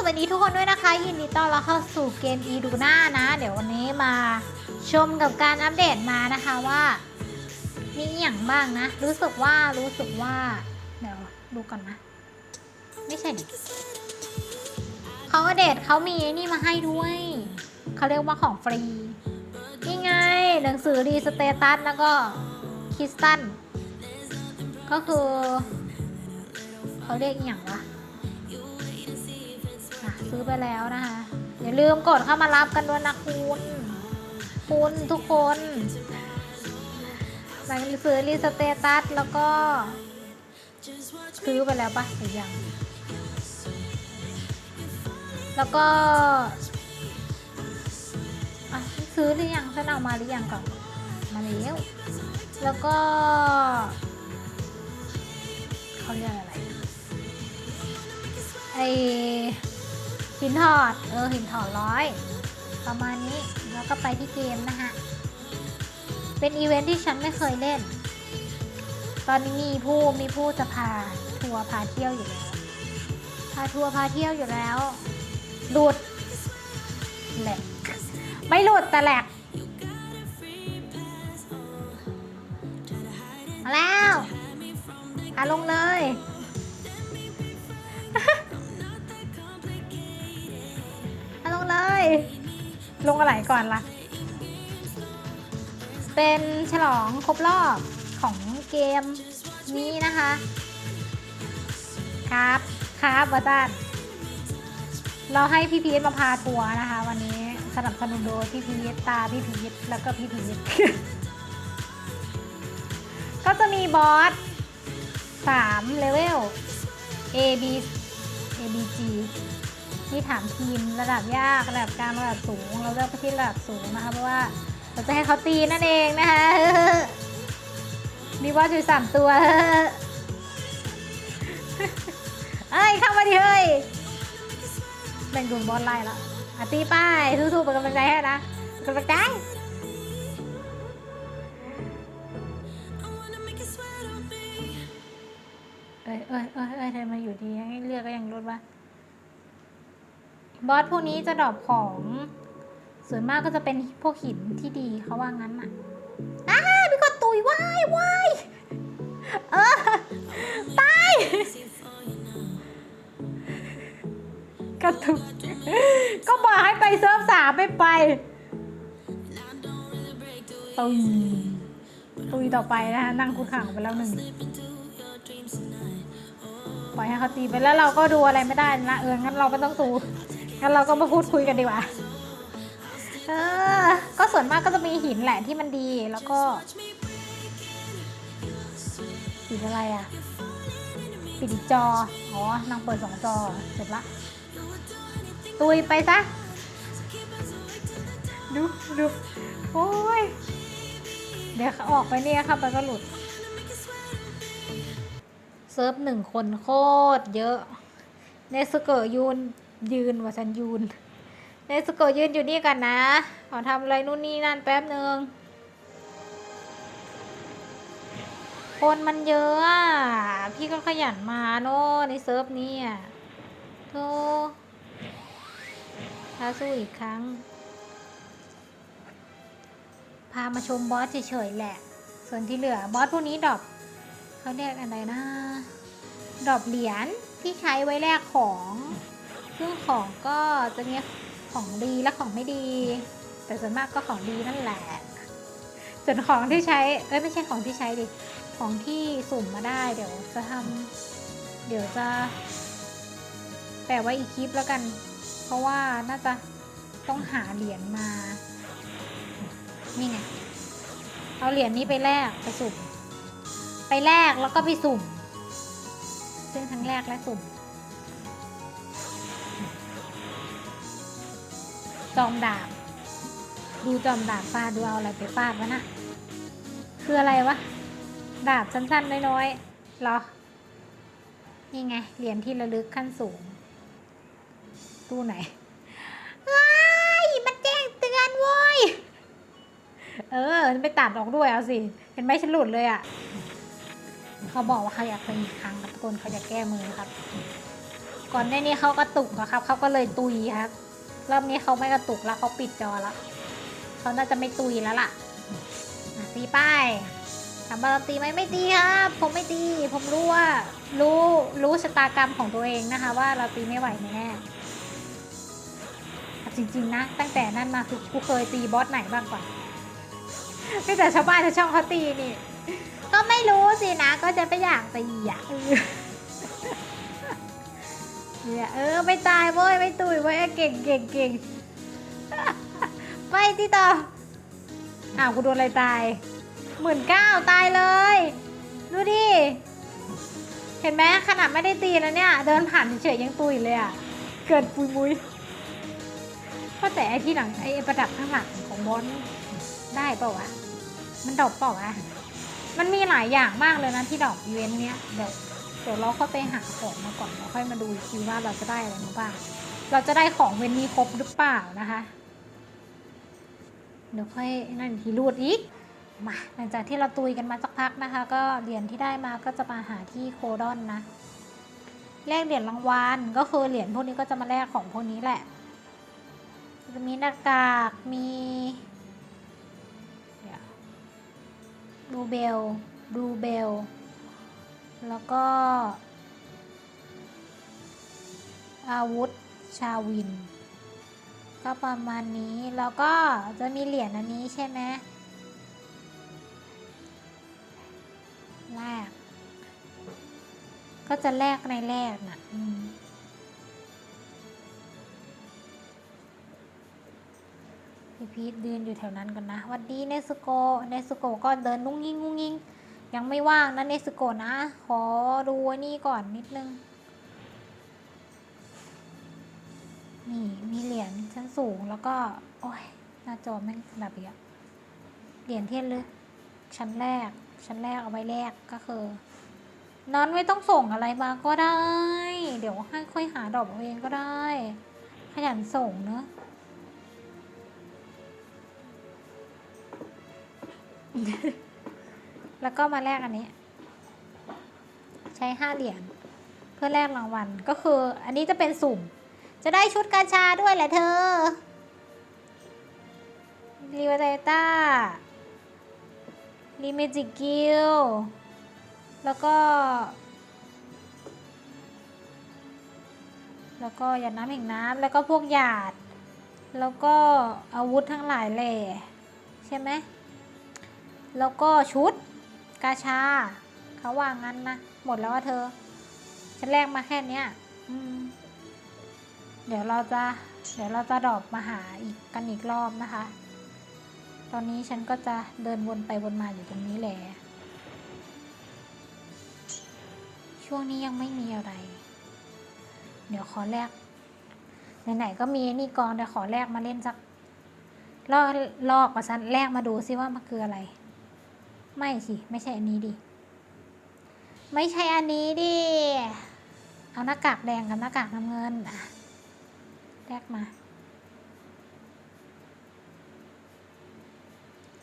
สวัสดีทุกคนด้วยนะคะ ยินดีต้อนรับเข้าสู่เกม e ดูน่านะ เดี๋ยววันนี้มาชมกับการอัปเดตมานะคะว่ามีอย่างบ้างนะ รู้สึกว่ารู้สึกว่า เดี๋ยวดูก่อนนะ ไม่ใช่ดิเขาอัปเดตเขามีไอ้นี่มาให้ด้วยเขาเรียกว่าของฟรีนี่ไงหนังสือรีสเตตัสแล้วก็คิสตันก็คือเขาเรียกอย่างวะ่ะ ซื้อไปแล้วนะคะ อย่าลืมกดเข้ามารับกันด้วยนะคุณคุณทุกคนหนังสือรีสเตตัสแล้วก็ ซื้อไปแล้วปะหรือยัง แล้วก็อะซื้อหรือยังฉันเอามาหรือยังก่อน มาแล้ว แล้วก็เขาเรียกอะไรไอ หินถอด เออหินถอดร้อย ประมาณนี้แล้วก็ไปที่เกมนะฮะ เป็นอีเวนท์ที่ฉันไม่เคยเล่น ตอนนี้มีผู้มีผู้จะพาทัวร์พาเที่ยวอยู่แล้ว พาทัวร์พาเที่ยวอยู่แล้ว หลุดแหลกไม่หลุดแต่แหลกมาแล้วพาลงเลย ลงอะไรก่อนล่ะ เป็นฉลองครบรอบของเกมนี้นะคะ ครับ ครับวาจันเราให้พี่พีทมาพาทัวร์นะคะ วันนี้สนับสนุนโดยพี่พีทตาพี่พีทแล้วก็พี่พีทก็จะมีบอสสามเลเวล A B A B G ที่ถามทีมระดับยากระดับกลางระดับสูง เราเลือกไปที่ระดับสูงนะคะเพราะว่าเราจะให้เขาตีนั่นเองนะคะมีบอสอยู่สามตัวเอ้ยเข้ามาดิเฮ้ยแบ่งกลุ่มบอสไล่ละอะตีป้ายสู้ๆเป็นกำลังใจให้นะกำลังใจเอ้ยเอ้ยเอ้ยเอ้ยทำไมอยู่ดีให้เลือกก็ยังลดวะ บอสพวกนี้จะดรอปของส่วนมากก็จะเป็นพวกหินที่ดีเขาว่างั้นอะอ้าพี่ก็ตุยว้ายว้ายเออตายกระตุก ก็บอกให้ไปเซิร์ฟสามไม่ไปตุยตุยต่อไปนะคะนั่งคุกข่าไปแล้วหนึ่งปล่อยให้เขาตีไปแล้วเราก็ดูอะไรไม่ได้นะเอองั้นเราไม่ต้องดู งั้นเราก็มาพูดคุยกันดีกว่าเออก็ส่วนมากก็จะมีหินแหละที่มันดีแล้วก็หินอะไรอะปิดจอ อ๋อนางเปิดสองจอจบละ ตุยไปซะ ดูดูโอ้ย เดี๋ยวออกไปเนี่ยครับมันก็หลุด เซิร์ฟหนึ่งคนโคตรเยอะ เนสเกอร์ยูน ยืนว่าฉันยืนเนสโกยืนอยู่นี่กันนะ ขอทำอะไรนู่นนี่นั่นแป๊บหนึ่งคนมันเยอะอะพี่ก็ขยันมาโน่ในเซิร์ฟนี้อะโธ่ท้าสู้อีกครั้ง พามาชมบอสเฉยๆแหละ ส่วนที่เหลือบอสพวกนี้ดอปเขาเรียกอะไรนะ ดอปเหรียญที่ใช้ไว้แลกของ ซึ่งของก็จะมีของดีและของไม่ดี แต่ส่วนมากก็ของดีนั่นแหละส่วนของที่ใช้เอ้ยไม่ใช่ของที่ใช้ดิของที่สุ่มมาได้ เดี๋ยวจะทำเดี๋ยวจะแปะไว้อีกคลิปแล้วกัน เพราะว่าน่าจะต้องหาเหรียญมา นี่ไง เอาเหรียญนี้ไปแลกไปสุ่ม ไปแลกแล้วก็ไปสุ่ม ซึ่งทั้งแลกและสุ่ม จอมดาบ ดูจอมดาบฟาดดูเอาอะไรไปฟาดวะนะคืออะไรวะ ดาบสั้นๆน้อยๆหรอ นี่ไง เหรียญที่ระลึกขั้นสูง ตู้ไหนว้ายมันแจ้งเตือนโว้ย เออไปตัดออกด้วยเอาสิ เห็นไหมฉันหลุดเลยอะ่ะ เขาบอกว่าเขาอยากเป็นอีกครั้งครับทุกคนเขาจะแก้มือครับ ก่อนหน้านี้เขากระตุกอะครับ เขาก็เลยตุยครับ รอบนี้เขาไม่กระตุกแล้วเขาปิดจอแล้วเขาน่าจะไม่ตุยแล้วล่ะตีป้ายถามว่าเราตีไหมไม่ตีครับ ผมไม่ตี ผมรู้ว่า รู้รู้ชะตากรรมของตัวเองนะคะ ว่าเราตีไม่ไหวแน่ๆอ่จริง ๆ นะ ตั้งแต่นั้นมาคือกูเคยตีบอสไหนบ้างก่อนไม่แต่ชาวบ้านชาวช่องเขาตีนี่ ก็ไม่รู้สินะ ก็จะไปอยากตีอะ เออเนี่ยเออไม่ตายเว้ยไม่ตุยเว้ยเก่งเก่งเก่งไปที่ต่ออ้าวกูโดนอะไรตายหมื่นเก้าตายเลย ดูดิ เห็นไหมขนาดไม่ได้ตีแล้วเนี่ย เดินผ่านเฉยยังตุยเลยอะ เกิดปุยมุยก็แต่ไอที่หลังไอประดับข้างหลังของบอลได้เปล่าวะ มันดอกเปล่าวะ มันมีหลายอย่างมากเลยนะที่ดอกอีเวนต์เนี้ยเดี๋ยว ดี๋ยวเราเข้าไปหาของมาก่อนแล้วค่อยมาดูอีกทีว่าเราจะได้อะไรมาบ้าง เราจะได้ของเวนนี้ครบหรือเปล่านะคะ เดี๋ยวค่อยนั่นทีรูดอีก มา หลังจากที่เราตุยกันมาสักพักนะคะ ก็เหรียญที่ได้มาก็จะมาหาที่โคดอนนะแลกเหรียญรางวัลก็คือเหรียญพวกนี้ก็จะมาแลกของพวกนี้แหละ จะมีหน้ากากมีดูเบลดูเบล แล้วก็ อาวุธชาวิน ก็ประมาณนี้ แล้วก็จะมีเหรียญอันนี้ใช่ไหมแลกก็จะแลกในแลกน่ะพี่พีทเดินอยู่แถวนั้นก่อนนะวัดดีเนสโกเนสโกก็เดินนุ่งยิงงุ้งยิง ยังไม่ว่างนะเนสโกนะ ขอดูนี่ก่อนนิดนึง นี่ มีเหรียญชั้นสูงแล้วก็ โอ้ย หน้าจอแม่งแบบเนี้ยเหรียญเทียนเลึกชั้นแรก ชั้นแรกเอาไว้แรกก็คือนอนไม่ต้องส่งอะไรมาก็ได้ เดี๋ยวให้ค่อยหาดอกเอาเองก็ได้ ขยันส่งเนอะ แล้วก็มาแลกอันนี้ ใช้ห้าเหรียญเพื่อแลกรางวัลก็คือ อันนี้จะเป็นสุ่ม จะได้ชุดกาชาด้วยแหละเธอรีวาเตต้ารีเมจิกิลแล้วก็ แล้วก็หยาดน้ำแห่งน้ำแล้วก็พวกหยาด แล้วก็อาวุธทั้งหลายแหล่ใช่ไหมแล้วก็ชุด กาชา เขาว่างั้นนะ หมดแล้วว่าเธอ ฉันแลกมาแค่เนี้ยอืม เดี๋ยวเราจะ เดี๋ยวเราจะดรอปมาหาอีกกันอีกรอบนะคะ ตอนนี้ฉันก็จะเดินวนไปวนมาอยู่ตรงนี้แหละ ช่วงนี้ยังไม่มีอะไร เดี๋ยวขอแลกไหนๆก็มีนี่กองเดี๋ยวขอแลกมาเล่นสักลอกลอกมาสันแลกมาดูซิว่ามันคืออะไร ไม่สิ ไม่ใช่อันนี้ดิ ไม่ใช่อันนี้ดิ เอาหน้ากากแดงกับหน้ากากน้ำเงินอะแลกมา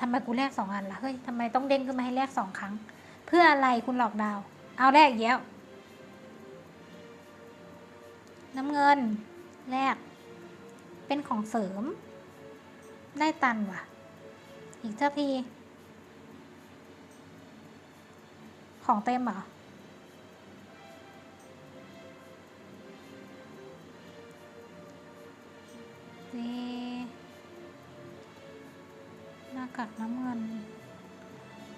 ทำไมกูแลกสองอันล่ะ เฮ้ยทำไมต้องเด้งขึ้นมาให้แลกสองครั้ง เพื่ออะไรคุณหลอกดาว เอาแลกอีกแล้วน้ำเงินแลกเป็นของเสริม ได้ตันว่ะ อีกเท่าที ของเต็มเหรอนี่หน้ากากน้ำเงิน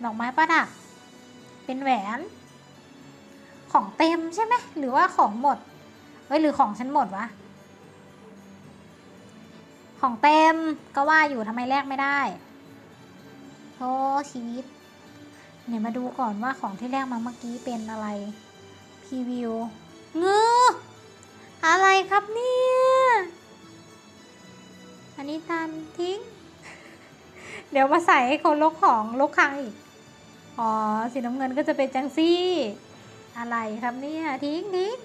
ดอกไม้ประดับ เป็นแหวน ของเต็มใช่ไหม หรือว่าของหมด เอ้ย หรือของฉันหมดวะ ของเต็มก็ว่าอยู่ทำไมแลกไม่ได้โธ่ชีวิต เนี่ยมาดูก่อนว่าของที่แลกมาเมื่อกี้เป็นอะไรพรีวิวเงืออะไรครับเนี่ย อันนี้ตันทิ้ง เดี๋ยวมาใส่ให้คนลกของลกคางอีก อ๋อ สีน้ำเงินก็จะเป็นจังซี่ อะไรครับเนี่ย ทิ้งทิ้ง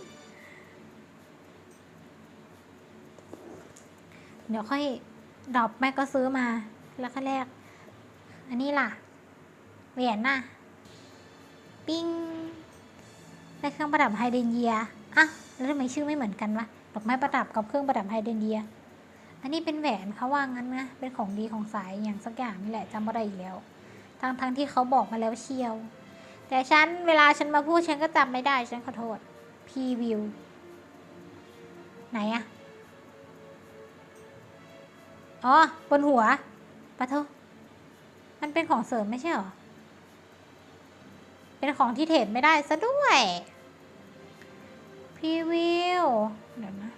เดี๋ยวค่อยดรอปแม่ก็ซื้อมาแล้วก็แลกอันนี้ล่ะ เหรียญน่ะ ปิ้งได้เครื่องประดับไฮเดรนเยียอะแล้วทำไมชื่อไม่เหมือนกันวะ ดอกไม้ประดับกับเครื่องประดับไฮเดรนเดีย อันนี้เป็นแหวนเขาว่างั้นนะ เป็นของดีของสายอย่างสักอย่างนี่แหละจำไม่ได้อีกแล้ว ทั้งทั้งที่เขาบอกมาแล้วเชียว แต่ฉันเวลาฉันมาพูดฉันก็จำไม่ได้ฉันขอโทษ พีวิว ไหนอะอ๋อ บนหัวปะเถอะมันเป็นของเสริมไม่ใช่หรอ เป็นของที่เทรดไม่ได้ซะด้วยพีวิวเดี๋ยวนะ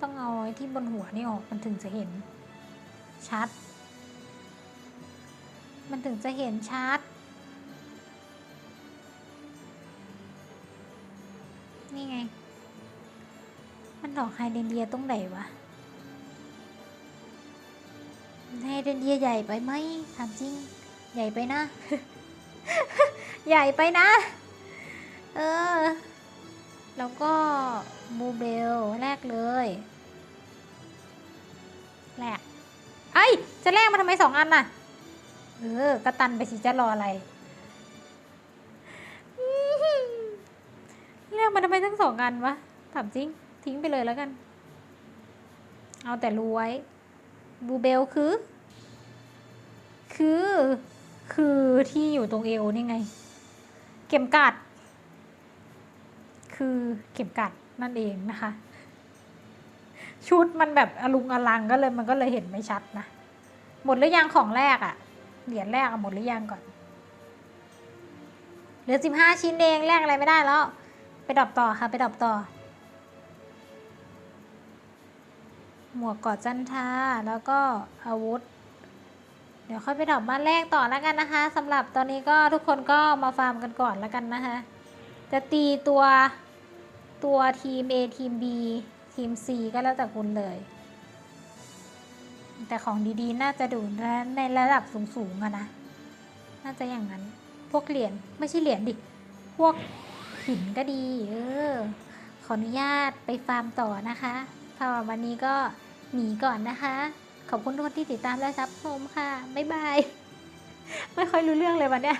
ต้องเอาไอ้ที่บนหัวนี่ออกมันถึงจะเห็น ชัด มันถึงจะเห็นชัด นี่ไง มันดอกไฮเดรนเดียตรงไหนวะไฮเดรนเดียใหญ่ไปไหมถามจริง ใหญ่ไปนะ ใหญ่ไปนะ เออ แล้วก็บูเบลแรกเลยแรกไอ้ยจะแลกมาทำไมสองอันน่ะ เออกระตันไปสิจะรออะไรอื้อหือแลกมาทำไมทั้งสองอันวะถามจริง ทิ้งไปเลยแล้วกัน เอาแต่รู้ไว้บูเบลคือ คือ คือที่อยู่ตรงเอวนี่ไง เข็มกัด คือเข็มกัดนั่นเองนะคะ ชุดมันแบบอลุงอลังก็เลยมันก็เลยเห็นไม่ชัดนะ หมดหรือยังของแรกอะเหรียญแรกอะหมดหรือยังก่อนเหลือสิบห้าชิ้นเองแลกอะไรไม่ได้แล้ว ไปดรอปต่อค่ะ ไปดรอปต่อ หมวกกอดจันทาแล้วก็อาวุธ ดี๋ยวค่อยไปดอปบ้านแรกต่อแล้วกันนะคะสำหรับตอนนี้ก็ทุกคนก็มาฟาร์มกันก่อนแล้วกันนะคะ จะตีตัวตัวทีม A ทีม B ทีม C ก็แล้วแต่คุณเลย แต่ของดีๆ น่าจะดูในระดับสูงๆอะนะ น่าจะอย่างนั้น พวกเหรียญไม่ใช่เหรียญดิ พวกหินก็ดี เออ ขออนุญาตไปฟาร์มต่อนะคะสำหรับวันนี้ก็หนีก่อนนะคะ ขอบคุณทุกคนที่ติดตามและซับชมค่ะ บ๊ายบาย ไม่ค่อยรู้เรื่องเลยวันเนี้ย